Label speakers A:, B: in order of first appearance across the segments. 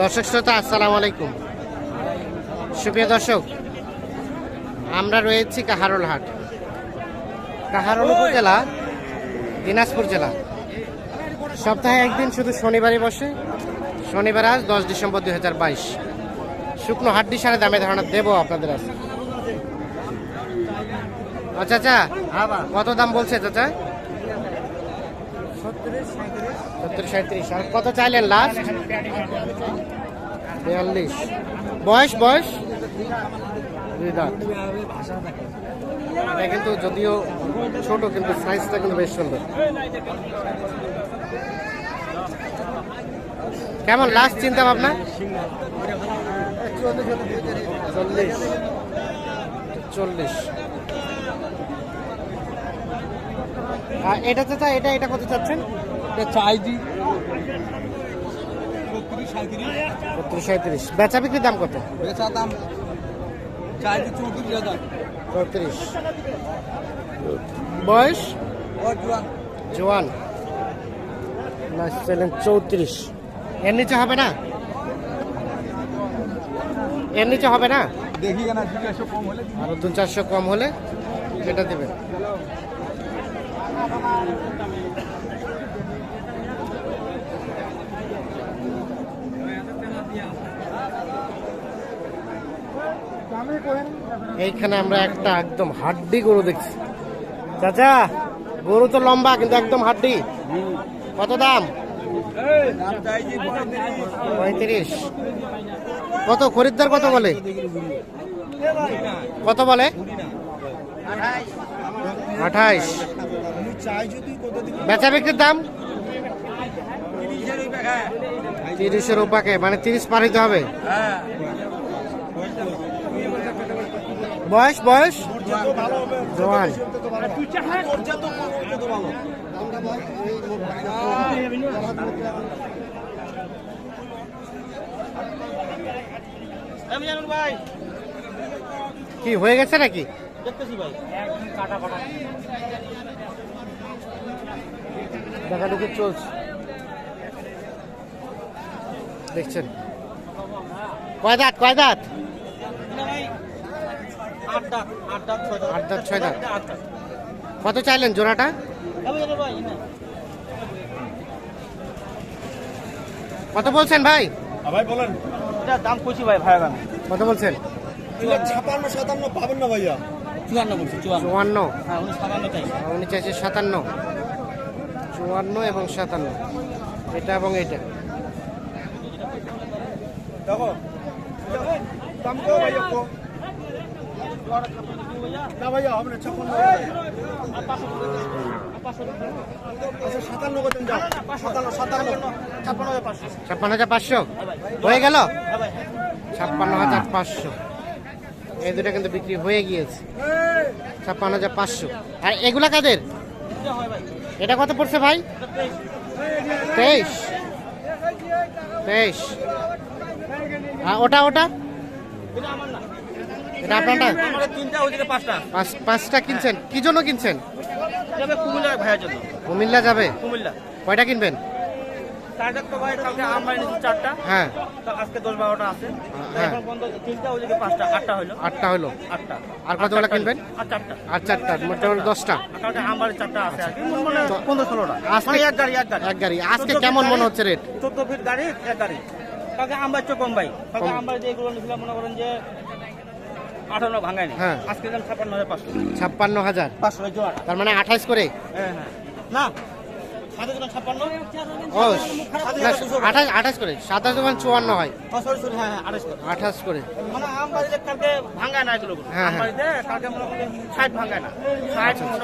A: দর্শক শ্রোতা আসসালামু আলাইকুম। সুপ্রিয় দর্শক আমরা রয়েছি কাহারোল হাট। কাহারোল উপজেলা দিনাজপুর জেলা। সপ্তাহে একদিন শুধু শনিবারই বসে। শনিবার আজ দশ ডিসেম্বর দুই হাজার বাইশ। শুকনো হাড্ডি সারে দামে ধারণা দেবো আপনাদের আছে আচ্ছা আচ্ছা কত দাম বলছে চাচা? সত্তর সাঁত্রিশ আর কত চাইলেন লাস্ট? বিয়াল্লিশ। বয়স বয়স? দুই এটা কিন্তু যদিও ছোট, কিন্তু সাইজটা কিন্তু বেশ সুন্দর। কেমন লাস্ট চিন্তা ভাবনা? চল্লিশ। চল্লিশ। এটা চাচা এটা এটা কত চাচ্ছেন?
B: চাইছি
A: বত্রিশ সাঁত্রিশ বেচা বিক্রির দাম কত?
B: বেচা দাম চৌত্রিশ হাজার।
A: চৌত্রিশ। বয়স?
B: জোয়ান।
A: লাস্ট চ্যালেঞ্জ চৌত্রিশ। এর নিচে হবে না? এর নিচে হবে না?
B: দেখি
A: আরও দু চারশো কম হলে সেটা দেবেন। এইখানে আমরা একটা একদম হাড্ডি গরু দেখছি। চাচা, গরু তো লম্বা, কিন্তু একদম হাড্ডি। কত দাম? পঁয়ত্রিশ। কত? খরিদ্দার কত বলে? কত বলে? আঠাইশ। বেচা বিক্রির দাম? তিরিশের উপাকে মানে তিরিশ পার হইতে হবে? বয়স বয়স? জোয়ান। কি হয়ে গেছে নাকি? দেখাদেখি চলছে। দেখছেন? কয় দাঁত কয় দাঁত? আট দাঁত ছয় দাঁত কত চাইলেন জোড়াটা? কত বলছেন ভাই?
B: ভাই বলেন। দাম কইছি ভাই ভাই আমি
A: কত বলছেন?
B: ছাপান্ন সাতান্ন পাবেন না ভাইয়া। চুয়ান্ন বলছি চুয়ান্ন।
A: চুয়ান্ন।
B: হ্যাঁ উনি চাইছি।
A: সাতান্ন। চুয়ান্ন এবং সাতান্ন। এটা এবং এটা।
B: দেখো দাম কো ভাইয়া? কো না ভাইয়া, হবে না আচ্ছা ছাপ্পান্ন হাজার পাঁচশো।
A: হয়ে গেল?
B: হ্যাঁ
A: ছাপ্পান্ন হাজার পাঁচশো। এই দুটো কিন্তু বিক্রি হয়ে গিয়েছে। ছাপ্পান্ন হাজার পাঁচশো। আর এগুলা কাদের? এটা কত পড়ছে ভাই? তেইশ। তেইশ। আর ওটা ওটা?
B: এটা
A: আপনারটা
B: পাঁচটা।
A: পাঁচ পাঁচটা কিনছেন? কি জন্য কিনছেন?
B: যাবে কুমিল্লা
A: কুমিল্লা যাবে?
B: কুমিল্লা।
A: কয়টা কিনবেন?
B: চারটা তো ভাই কালকে আম বাড়ি নিয়েছি চারটা।
A: হ্যাঁ।
B: আজকে দশ বারোটা আছে।
A: হ্যাঁ।
B: এখন বন্ধ তিনটা ওইদিকে পাঁচটা আটটা হলো
A: আটটা হলো
B: আটটা।
A: আর কতগুলো কিনবেন?
B: আর চারটা।
A: আর চারটা মোটামুটি দশটা।
B: মানে পনেরো ষোলোটা।
A: আজকে-
B: মানে এক গাড়ি। এক গাড়ি।
A: আজকে কেমন মনে হচ্ছে রেট?
B: চোদ্দ ফিট গাড়ি এক গাড়ি। কালকে আম বাড়ি কম। ভাই বাড়ি যেগুলো নিয়েছিলাম মনে করেন যে আঠান্ন ভাঙায়নি।
A: হ্যাঁ।
B: আজকে দাম ছাপ্পান্ন হাজার পাঁচশো।
A: ছাপ্পান্ন হাজার?
B: পাঁচশো জোয়ার।
A: তার মানে আঠাইশ করে?
B: হ্যাঁ হ্যাঁ। না
A: আঠাশ আঠাশ করে। সাতাশ দোকান চুয়ান্ন হয়।
B: হ্যাঁ হ্যাঁ
A: আঠাশ করে।
B: মানে না এগুলো।
A: হ্যাঁ, হ্যাঁ।
B: মনে ষাট না। ষাট মনে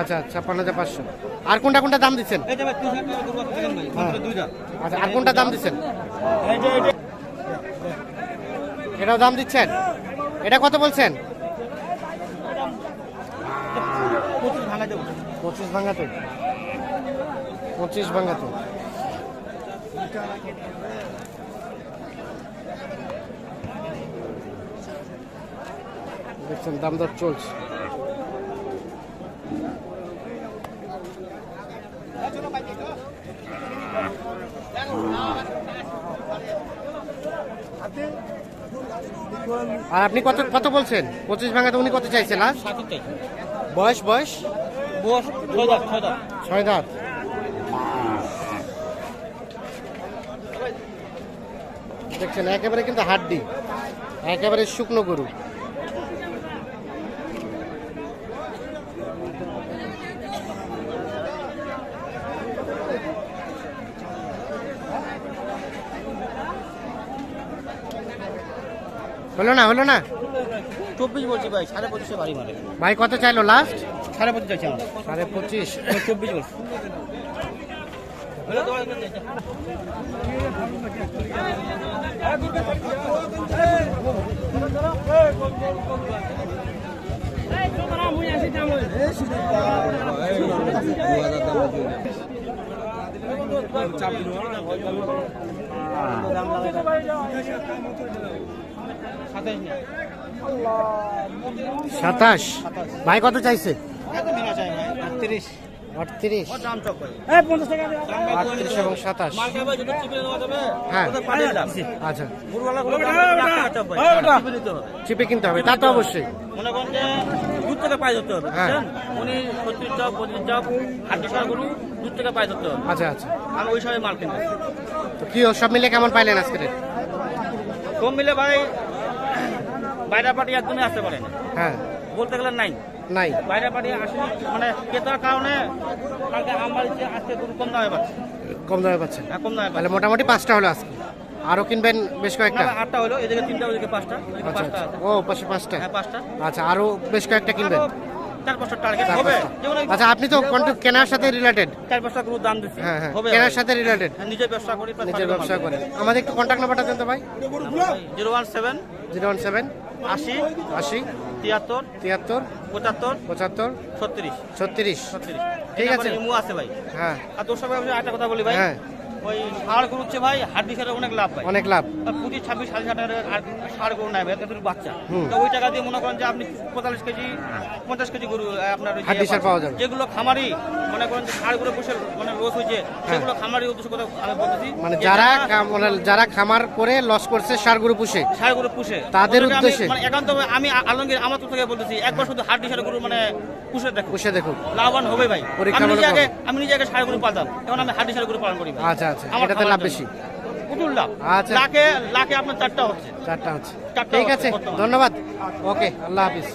A: আচ্ছা ছাপ্পান্ন হাজার পাঁচশো। আর কোনটা কোনটা দাম দিচ্ছেন?
B: এই যে ভাই তিন হাজার টাকা করব দেখেন ভাই মাত্র দুইটা।
A: আচ্ছা আর কোনটা দাম দিচ্ছেন? এটাও দাম দিচ্ছেন? এটা কত বলছেন?
B: পঁচিশ
A: ভাঙাতে পঁচিশ ভাঙাতে। দেখছেন দাম দর চলছে। Thank. আর আপনি কত কত বলছেন? পঁচিশ ভাঙাতে উনি কত চাইছেন
B: আর
A: বয়স বয়স?
B: ছয় দাঁত।
A: দেখছেন, একেবারে কিন্তু হাড্ডি। একেবারে শুকনো গরু। হলো না হলো না?
B: চব্বিশ বলছি ভাই সাড়ে পঁচিশে বাড়ি মারে
A: ভাই কত চাইলো লাস্ট
B: সাড়ে পঁচিশ চাইছি আমরা।
A: সাড়ে পঁচিশ।
B: চব্বিশ বলছি।
A: সাতাশ ভাই কত চাইছে?
B: তিরিশ
A: আটত্রিশ। আটত্রিশ এবং সাতাশ।
B: চিপে
A: হ্যাঁ। আচ্ছা। কিনতে হবে তা তো অবশ্যই।
B: মনে দুধ থেকে পায়ে ধরতে হবে
A: হ্যাঁ।
B: উনি ছত্রিশ সার গরু দুধ থেকে পায়ে ধরতে হবে।
A: আচ্ছা আচ্ছা।
B: আমি ওই সময় মাল কিনবো
A: কি ও সব মিলে কেমন পাইলেন আজকে
B: কম মিলে ভাই বাইরে পার্টি একদমই আসতে পারে। না
A: হ্যাঁ।
B: বলতে গেলে নাই।
A: নাই।
B: বাইরে পার্টি আসেনি মানে ক্রেতার কারণে কালকে আমার আজকে কম দামে পাচ্ছে।
A: কম দামে পাচ্ছেন
B: হ্যাঁ, কম দামে
A: তাহলে
B: পাচ্ছে।
A: মোটামুটি পাঁচটা হলো আজকে। আরও কিনবেন বেশ কয়েকটা?
B: আটটা হলো এদিকে তিনটা ওদিকে পাঁচটা
A: আচ্ছা
B: পাঁচটা
A: আচ্ছা। ও পাশে পাঁচটা।
B: হ্যাঁ পাঁচটা।
A: আচ্ছা আরও বেশ কয়েকটা কিনবেন?
B: চার টার্গেট হবে।
A: আচ্ছা আপনি তো কন্টেন্ট কেনার সাথে রিলেটেড
B: চার গরুর দাম দিচ্ছি।
A: হ্যাঁ হ্যাঁ। কেনার সাথে রিলেটেড
B: হ্যাঁ, নিজের ব্যবসা করি
A: নিজের ব্যবসা করেন আমাদের একটু কন্ট্যাক্ট নাম্বারটা দেন তো ভাই।
B: Zero one seven
A: zero one seven
B: আশি
A: আশি
B: তিয়াত্তর
A: তিয়াত্তর
B: পঁচাত্তর
A: পঁচাত্তর
B: ছত্রিশ।
A: ছত্রিশ।
B: ছত্রিশ।
A: ঠিক আছে।
B: ইমু আছে ভাই।
A: হ্যাঁ।
B: আর তোর সঙ্গে একটা কথা বলি ভাই।
A: হ্যাঁ।
B: ওই ষাড় গরু হচ্ছে ভাই হাড্ডি সারে অনেক লাভ ভাই।
A: অনেক লাভ।
B: পঁচিশ ছাব্বিশ সাড়ে ষাট হাজার আর ষাড় গরু নেবে এত বাচ্চা। তো ওই টাকা দিয়ে মনে করেন যে আপনি পঁয়তাল্লিশ কেজি পঞ্চাশ কেজি গরু আপনার
A: হাড্ডি সার পাওয়া যাবে।
B: যেগুলো খামারি মনে করেন যে ষাড় গরু বসে মানে রোজ হয়েছে সেগুলো খামারি উদ্দেশ্য কথা আমি বলতেছি।
A: হ্যাঁ। মানে যারা
B: যারা
A: মানে যারা খামার করে লস করছে সার গরু পুষে
B: ষাড় গরু পুষে।
A: তাদের উদ্দেশ্যে?
B: মানে একান্ত আমি আলমগীর আমার তো থেকে বলতেছি একবার শুধু হাড্ডি সার গরু মানে পুষে দেখো
A: পুষে দেখুক।
B: লাভবান হবে ভাই। আমি নিজে আগে। আমি নিজে আগে ষাড় গরু পালতাম এখন আমি হাড্ডি সার গরু পালন করি
A: আচ্ছা আচ্ছা এটাতে লাভ বেশি।
B: প্রচুর লাভ।
A: আচ্ছা।
B: লাখে লাখে আপনার চারটা হচ্ছে।
A: চারটা হচ্ছে। ঠিক আছে ধন্যবাদ। ওকে আল্লাহ হাফিজ।